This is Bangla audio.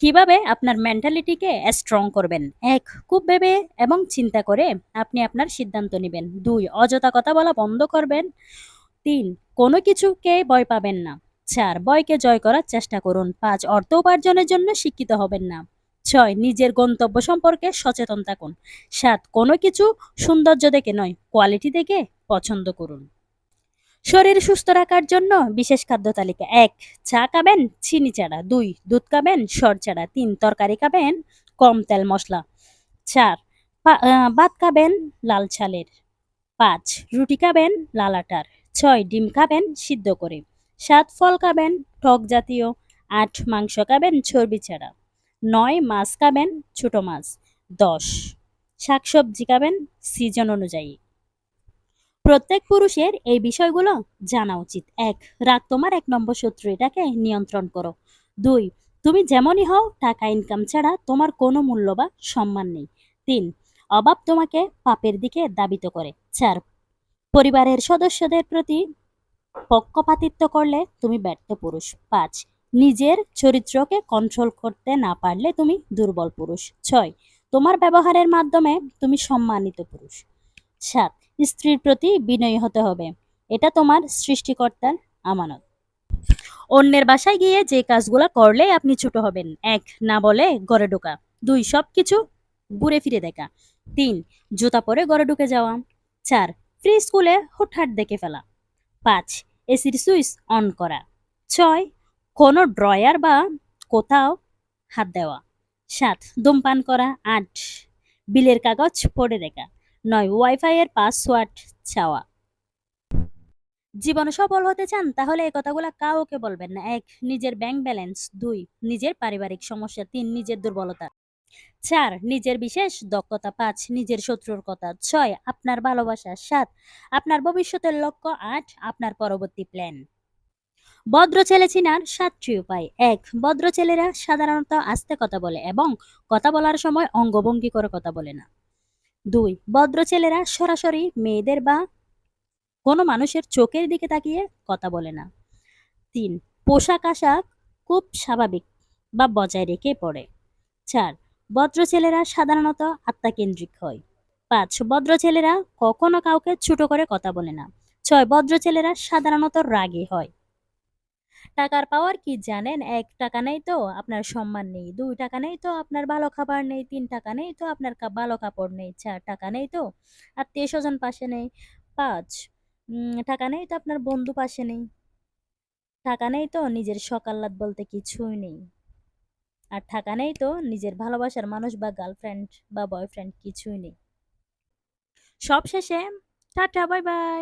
কীভাবে আপনার মেন্টালিটিকে স্ট্রং করবেন? এক, খুব ভেবে এবং চিন্তা করে আপনি আপনার সিদ্ধান্ত নেবেন। দুই, অযথা কথা বলা বন্ধ করবেন। তিন, কোনো কিছুকে ভয় পাবেন না। চার, ভয়কে জয় করার চেষ্টা করুন। পাঁচ, অর্থ উপার্জনের জন্য শিক্ষিত হবেন না। ছয়, নিজের গন্তব্য সম্পর্কে সচেতন থাকুন। সাত, কোনো কিছু সৌন্দর্য দেখে নয় কোয়ালিটি দেখে পছন্দ করুন। শরীর সুস্থ রাখার জন্য বিশেষ খাদ্য তালিকা এক, চা খাবেন, চিনি ছাড়া। দুই, দুধ খাবেন, সর ছাড়া। তিন, তরকারি খাবেন, কম তেল মশলা। চার ভাত খাবেন, লাল চালের। পাঁচ, রুটি খাবেন, লাল আটার। ছয়, ডিম খাবেন, সিদ্ধ করে। সাত, ফল খাবেন, টক জাতীয়। আট, মাংস খাবেন, চর্বি ছাড়া। নয়, মাছ খাবেন, ছোট মাছ। দশ, শাকসবজি খাবেন, সিজন অনুযায়ী। প্রত্যেক পুরুষের এই বিষয়গুলো জানা উচিত। এক, রাগ তোমার এক নম্বর শত্রু, এটাকে নিয়ন্ত্রণ করো। দুই, তুমি যেমনই হও, টাকা ইনকাম ছাড়া তোমার কোনো মূল্য বা সম্মান নেই। তিন, অভাব তোমাকে পাপের দিকে দাবিত করে। চার, পরিবারের সদস্যদের প্রতি পক্ষপাতিত্ব করলে তুমি ব্যর্থ পুরুষ। পাঁচ, নিজের চরিত্রকে কন্ট্রোল করতে না পারলে তুমি দুর্বল পুরুষ। ছয়, তোমার ব্যবহারের মাধ্যমে তুমি সম্মানিত পুরুষ। সাত স্ত্রীর প্রতি বিনয়ী হতে হবে। এটা তোমার সৃষ্টিকর্তার আমানত। অন্যের বাসায় গিয়ে যে কাজগুলো করলে আপনি ছোট হবেন। এক, না বলে ঘরে ঢোকা। দুই, সবকিছু ঘুরে ফিরে দেখা। তিন, জুতা পরে ঘরে ঢুকে যাওয়া। চার, ফ্রি স্কুলে হুটহাট দেখে ফেলা। পাঁচ, এসির সুইচ অন করা। ছয়, কোনো ড্রয়ার বা কোথাও হাত দেওয়া। সাত, ধূমপান করা। আট, বিলের কাগজ পড়ে দেখা। নয় ওয়াইফাই এর পাসওয়ার্ড চাওয়া। জীবনে সফল হতে চান, তাহলে এই কথাগুলো কাউকে বলবেন না। এক, নিজের ব্যাংক ব্যালেন্স দুই, নিজের পারিবারিক সমস্যা। তিন, নিজের দুর্বলতা। চার, নিজের বিশেষ দক্ষতা। পাঁচ, নিজের শত্রুর কথা। ছয়, আপনার ভালোবাসা। সাত, আপনার ভবিষ্যতের লক্ষ্য। আট, আপনার পরবর্তী প্ল্যান ভদ্র ছেলে চিনার সাতটি উপায়। এক, ভদ্র ছেলেরা সাধারণত আস্তে কথা বলে এবং কথা বলার সময় অঙ্গভঙ্গি করে কথা বলে না। দুই ভদ্র ছেলেরা সরাসরি মেয়েদের বা কোনো মানুষের চোখের দিকে তাকিয়ে কথা বলে না। তিন, পোশাক আশাক খুব স্বাভাবিক বা বজায় রেখে পড়ে। চার ভদ্র ছেলেরা সাধারণত আত্মাকেন্দ্রিক হয়। পাঁচ ভদ্র ছেলেরা কখনো কাউকে ছোট করে কথা বলে না। ছয় ভদ্র ছেলেরা সাধারণত রাগে হয়। টাকার পাওয়ার কি জানেন? এক টাকা নেই তো আপনার সম্মান নেই, দুই টাকা নেই তো আপনার ভালো খাবার নেই, তিন টাকা নেই তো আপনার ভালো কাপড় নেই, চার টাকা নেই তো আত্মীয় স্বজন পাশে নেই, পাঁচ টাকা নেই তো আপনার বন্ধু পাশে নেই, টাকা নেই তো নিজের সকাল্লাদ বলতে কিছুই নেই, আর টাকা নেই তো নিজের ভালোবাসার মানুষ বা গার্লফ্রেন্ড বা বয়ফ্রেন্ড কিছুই নেই। সব শেষে টাটা বাই বাই